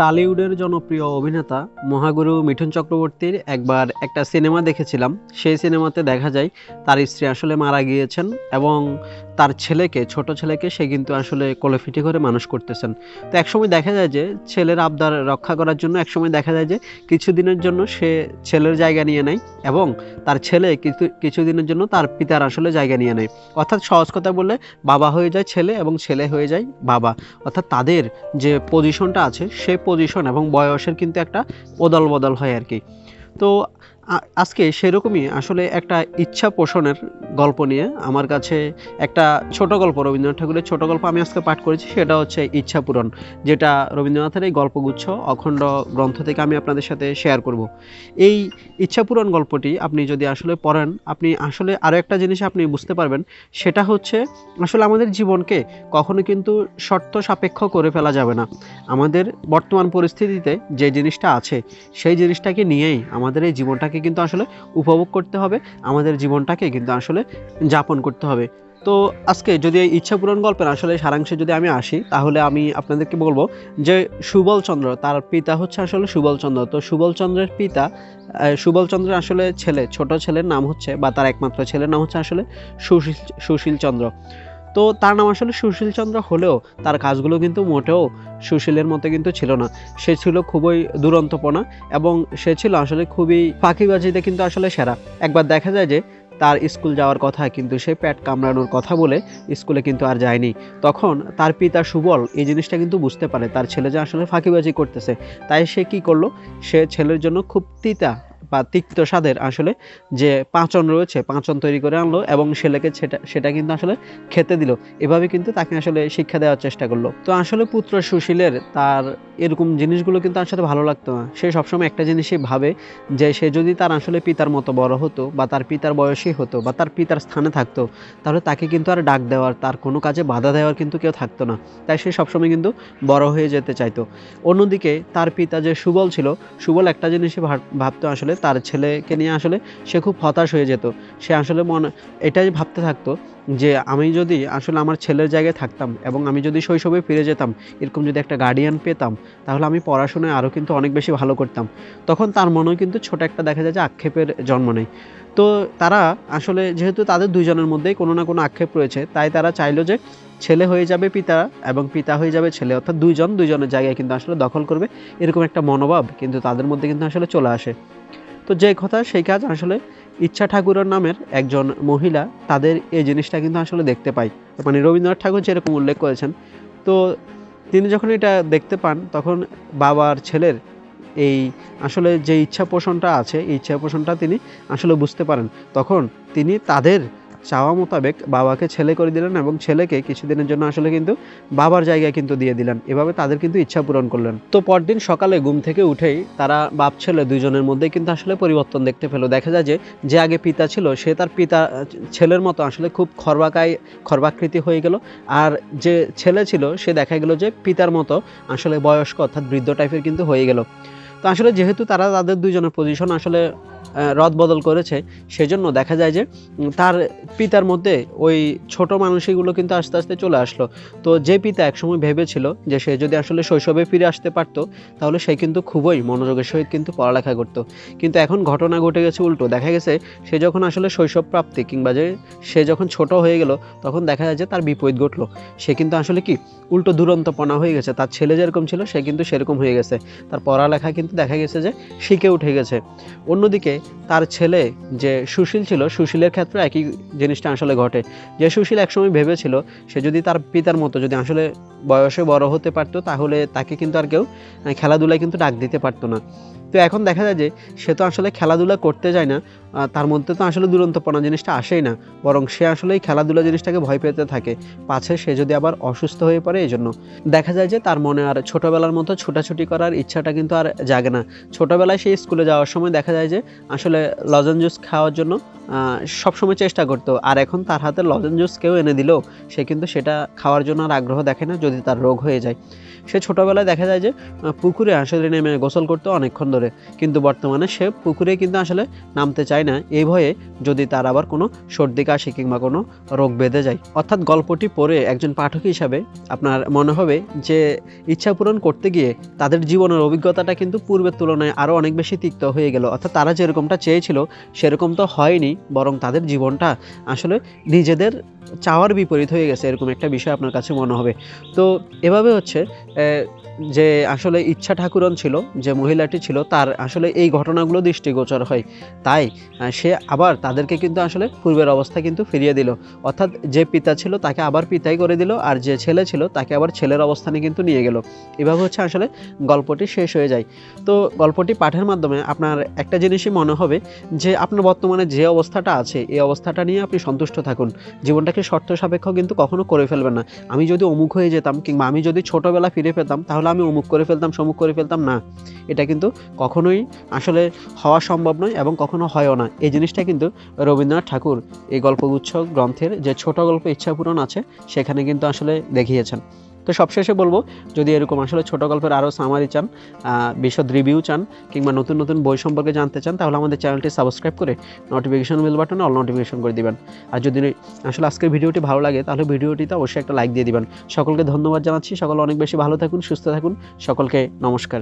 টালিউডের জনপ্রিয় অভিনেতা মহাগুরু মিঠুন চক্রবর্তীর একবার একটা সিনেমা দেখেছিলাম। সেই সিনেমাতে দেখা যায়, তার স্ত্রী আসলে মারা গিয়েছেন এবং তার ছেলেকে, ছোট ছেলেকে সে কিন্তু আসলে কোলেফিটি করে মানুষ করতেছেন। তো একসময় দেখা যায় যে, ছেলের আবদার রক্ষা করার জন্য একসময় দেখা যায় যে, কিছুদিনের জন্য সে ছেলের জায়গা নিয়ে নেয় এবং তার ছেলে কিছু, কিছুদিনের জন্য তার পিতার আসলে জায়গা নিয়ে নেয়। অর্থাৎ সহজ কথা বললে, বাবা হয়ে যায় ছেলে এবং ছেলে হয়ে যায় বাবা। অর্থাৎ তাদের যে পজিশনটা আছে সেই পজিশন এবং বয়সের কিন্তু একটা ওদল বদল হয় আর কি। তো আজকে সেরকমই আসলে একটা ইচ্ছা পোষণের গল্প নিয়ে আমার কাছে একটা ছোট গল্প, রবীন্দ্রনাথ ঠাকুরের ছোট গল্প আমি আজকে পাঠ করেছি, সেটা হচ্ছে ইচ্ছা পূরণ, যেটা রবীন্দ্রনাথের এই গল্পগুচ্ছ অখণ্ড গ্রন্থ থেকে আমি আপনাদের সাথে শেয়ার করব। এই ইচ্ছা পূরণ গল্পটি আপনি যদি আসলে পড়েন, আপনি আসলে আরও একটা জিনিস আপনি বুঝতে পারবেন, সেটা হচ্ছে আসলে আমাদের জীবনকে কখনো কিন্তু শর্ত সাপেক্ষ করে ফেলা যাবে না। আমাদের বর্তমান পরিস্থিতিতে যে জিনিসটা আছে, সেই জিনিসটাকে নিয়েই আমাদের এই জীবনটাকে কিন্তু আসলে উপভোগ করতে হবে, আমাদের জীবনটাকে কিন্তু আসলে যাপন করতে হবে। তো আজকে যদি এই ইচ্ছা পূরণ গল্পের আসলে সারাংশে যদি আমি আসি, তাহলে আমি আপনাদেরকে বলব যে সুবলচন্দ্র তার পিতা হচ্ছে আসলে সুবলচন্দ্র তো সুবলচন্দ্রের পিতা সুবলচন্দ্রের আসলে ছেলে, ছোট ছেলের নাম হচ্ছে বা তার একমাত্র ছেলের নাম হচ্ছে আসলে সুশীল সুশীল চন্দ্র। তো তার নাম আসলে সুশীল চন্দ্র হলেও তার কাজগুলো কিন্তু মোটেও সুশীলের মতো কিন্তু ছিল না। সে ছিল খুবই দুরন্তপনা এবং সে ছিল আসলে খুবই ফাঁকিবাজিতে কিন্তু আসলে সেরা। একবার দেখা যায় যে তার স্কুল যাওয়ার কথা কিন্তু সে প্যাট কামড়ানোর কথা বলে স্কুলে কিন্তু আর যায়নি। তখন তার পিতা সুবল এই জিনিসটা কিন্তু বুঝতে পারে, তার ছেলে যে আসলে ফাঁকিবাজি করতেছে। তাই সে কি করল? সে ছেলের জন্য খুব তিতা বা তিক্ত স্বাদের আসলে যে পাঁচন রয়েছে, পাঁচন তৈরি করে আনলো এবং ছেলেকে সেটা সেটা কিন্তু আসলে খেতে দিল। এভাবে কিন্তু তাকে আসলে শিক্ষা দেওয়ার চেষ্টা করল। তো আসলে পুত্র সুশীলের তার এরকম জিনিসগুলো কিন্তু আসলে ভালো লাগতো না। সে সবসময় একটা জিনিসই ভাবে যে সে যদি তার আসলে পিতার মতো বড় হতো বা তার পিতার বয়সী হতো বা তার পিতার স্থানে থাকতো, তাহলে তাকে কিন্তু আর ডাক দেওয়ার, তার কোনো কাজে বাধা দেওয়ার কিন্তু কেউ থাকতো না। তাই সে সবসময় কিন্তু বড় হয়ে যেতে চাইতো। অন্যদিকে তার পিতা যে সুবল ছিল, সুবল একটা জিনিসই ভাবতো আসলে তার ছেলেকে নিয়ে আসলে সে খুব হতাশ হয়ে যেত। সে আসলে মনে, এটাই ভাবতে থাকতো যে আমি যদি আসলে আমার ছেলের জায়গায় থাকতাম এবং আমি যদি শৈশবে ফিরে যেতাম, এরকম যদি একটা গার্ডিয়ান পেতাম, তাহলে আমি পড়াশোনায় আরও কিন্তু অনেক বেশি ভালো করতাম। তখন তার মনেও কিন্তু ছোট একটা দেখা যায় যে আক্ষেপের জন্ম নেয় তো তারা আসলে যেহেতু তাদের দুইজনের মধ্যেই কোনো না কোনো আক্ষেপ রয়েছে, তাই তারা চাইলো যে ছেলে হয়ে যাবে পিতা এবং পিতা হয়ে যাবে ছেলে, অর্থাৎ দুইজন দুইজনের জায়গায় কিন্তু আসলে দখল করবে, এরকম একটা মনোভাব কিন্তু তাদের মধ্যে কিন্তু আসলে চলে আসে। তো যে কথা, সেই কাজ আসলে ইচ্ছা ঠাকুরের নামের একজন মহিলা তাদের এই জিনিসটা কিন্তু আসলে দেখতে পাই মানে রবীন্দ্রনাথ ঠাকুর যেরকম উল্লেখ করেছেন, তো তিনি যখন এটা দেখতে পান, তখন বাবার ছেলের এই আসলে যে ইচ্ছা পোষণটা আছে, এই ইচ্ছা পোষণটা তিনি আসলে বুঝতে পারেন। তখন তিনি তাদের চাওয়া মোতাবেক বাবাকে ছেলে করে দিলেন এবং ছেলেকে কিছুদিনের জন্য আসলে কিন্তু বাবার জায়গায় কিন্তু দিয়ে দিলেন। এভাবে তাদের কিন্তু ইচ্ছা পূরণ করলেন। তো পরদিন সকালে ঘুম থেকে উঠেই তারা বাপ ছেলে দুইজনের মধ্যে কিন্তু আসলে পরিবর্তন দেখতে পেল। দেখা যায় যে যে আগে পিতা ছিল, সে তার পিতা, ছেলের মতো আসলে খুব খর্বাকায়, খর্বাকৃতি হয়ে গেল। আর যে ছেলে ছিল, সে দেখা গেল যে পিতার মতো আসলে বয়স্ক অর্থাৎ বৃদ্ধ টাইপের কিন্তু হয়ে গেল। তো আসলে যেহেতু তারা তাদের দুইজনের পজিশন আসলে রদ বদল করেছে, সেজন্য দেখা যায় যে তার পিতার মধ্যে ওই ছোট মানুষগুলো কিন্তু আস্তে আস্তে চলে আসলো। তো যে পিতা একসময় ভেবেছিল যে সে যদি আসলে শৈশবে ফিরে আসতে পারতো, তাহলে সে কিন্তু খুবই মনোযোগের সহিত কিন্তু পড়ালেখা করতো। কিন্তু এখন ঘটনা ঘটে গেছে উল্টো। দেখা গেছে সে যখন আসলে শৈশব প্রাপ্তি কিংবা যে সে যখন ছোট হয়ে গেল, তখন দেখা যায় যে তার বিপরীত ঘটলো। সে কিন্তু আসলে কি, উল্টো দুরন্তপনা হয়ে গেছে। তার ছেলে যেরকম ছিল, সে কিন্তু সেরকম হয়ে গেছে। তার পড়ালেখা কিন্তু দেখা গেছে যে শিখে উঠে গেছে। অন্যদিকে তার ছেলে যে সুশীল ছিল, সুশীলের ক্ষেত্রে একই জিনিসটা আসলে ঘটে। যে সুশীল একসময় ভেবেছিল সে যদি তার পিতার মতো যদি আসলে বয়সে বড় হতে পারতো, তাহলে তাকে কিন্তু আর কেউ খেলাধুলায় কিন্তু ডাক দিতে পারতো না। তো এখন দেখা যায় যে সে তো আসলে খেলাধুলা করতে যায় না তার মধ্যে তো আসলে দুরন্তপনা জিনিসটা আসেই না। বরং সে আসলে এই খেলাধুলা জিনিসটাকে ভয় পেতে থাকে। পাছে সে যদি আবার অসুস্থ হয়ে পড়ে এই জন্য দেখা যায় যে তার মনে আর ছোটবেলার মতো ছোটাছুটি করার ইচ্ছাটা কিন্তু আর জাগে না। ছোটবেলায় সে স্কুলে যাওয়ার সময় দেখা যায় যে আসলে লজেন জুস খাওয়ার জন্য সবসময় চেষ্টা করতো। আর এখন তার হাতে লজেন জুস কেউ এনে দিলেও সে কিন্তু সেটা খাওয়ার জন্য আর আগ্রহ দেখে না যদি তার রোগ হয়ে যায়। সে ছোটবেলায় দেখা যায় যে পুকুরে আসলে নেমে গোসল করতো, অনেকক্ষণ ধরে। ধরে কিন্তু বর্তমানে সে পুকুরে কিন্তু আসলে নামতে চায় না। এই ভয়ে যদি তার আবার কোনো সর্দি, কাশি কিংবা কোনো রোগ বেঁধে যায়, অর্থাৎ গল্পটি পড়ে একজন পাঠক হিসাবে আপনার মনে হবে যে, ইচ্ছা পূরণ করতে গিয়ে তাদের জীবনের অভিজ্ঞতাটা কিন্তু পূর্বের তুলনায় আরও অনেক বেশি তিক্ত হয়ে গেল। অর্থাৎ তারা যেরকমটা চেয়েছিল, সেরকম তো হয়নি, বরং তাদের জীবনটা আসলে নিজেদের চাওয়ার বিপরীত হয়ে গেছে, এরকম একটা বিষয় আপনার কাছে মনে হবে। তো এভাবে হচ্ছে যে আসলে ইচ্ছা ঠাকুরন ছিল, যে মহিলাটি ছিল তার আসলে এই ঘটনাগুলো দৃষ্টিগোচর হয়। তাই সে আবার তাদেরকে কিন্তু আসলে পূর্বের অবস্থা কিন্তু ফিরিয়ে দিল। অর্থাৎ যে পিতা ছিল তাকে আবার পিতাই করে দিল আর যে ছেলে ছিল তাকে আবার ছেলের অবস্থানে কিন্তু নিয়ে গেল। এভাবে হচ্ছে আসলে গল্পটি শেষ হয়ে যায়। তো গল্পটি পাঠের মাধ্যমে আপনার একটা জিনিসই মনে হবে যে আপনার বর্তমানে যে অবস্থাটা আছে, এই অবস্থাটা নিয়ে আপনি সন্তুষ্ট থাকুন। জীবনটাকে শর্ত সাপেক্ষ কিন্তু কখনো করে ফেলবেন না। আমি যদি অমুক হয়ে যেতাম কিংবা আমি যদি ছোটবেলা ফিরে পেতাম তাহলে আমি অমুক করে ফেলতাম, সমুক করে ফেলতাম, না। এটা কিন্তু কখনোই আসলে হওয়া সম্ভব নয় এবং কখনো হয়ও না। এই জিনিসটা কিন্তু রবীন্দ্রনাথ ঠাকুর এই গল্পগুচ্ছ গ্রন্থের যে ছোট গল্প ইচ্ছাপূরণ আছে, সেখানে কিন্তু আসলে দেখিয়েছেন। তো সবশেষে বলব, যদি এরকম আসলে ছোট গল্পের আরও সামারি চান বিশদ রিভিউ চান, কিংবা নতুন নতুন বই সম্পর্কে জানতে চান, তাহলে আমাদের চ্যানেলটি সাবস্ক্রাইব করে নোটিফিকেশন বেল বাটনে অল নোটিফিকেশন করে দিবেন। আর যদি আসলে আজকের ভিডিওটি ভালো লাগে, তাহলে ভিডিওটিতে অবশ্যই একটা লাইক দিয়ে দিবেন। সকলকে ধন্যবাদ জানাচ্ছি, সকলে অনেক বেশি ভালো থাকুন, সুস্থ থাকুন, সকলকে নমস্কার।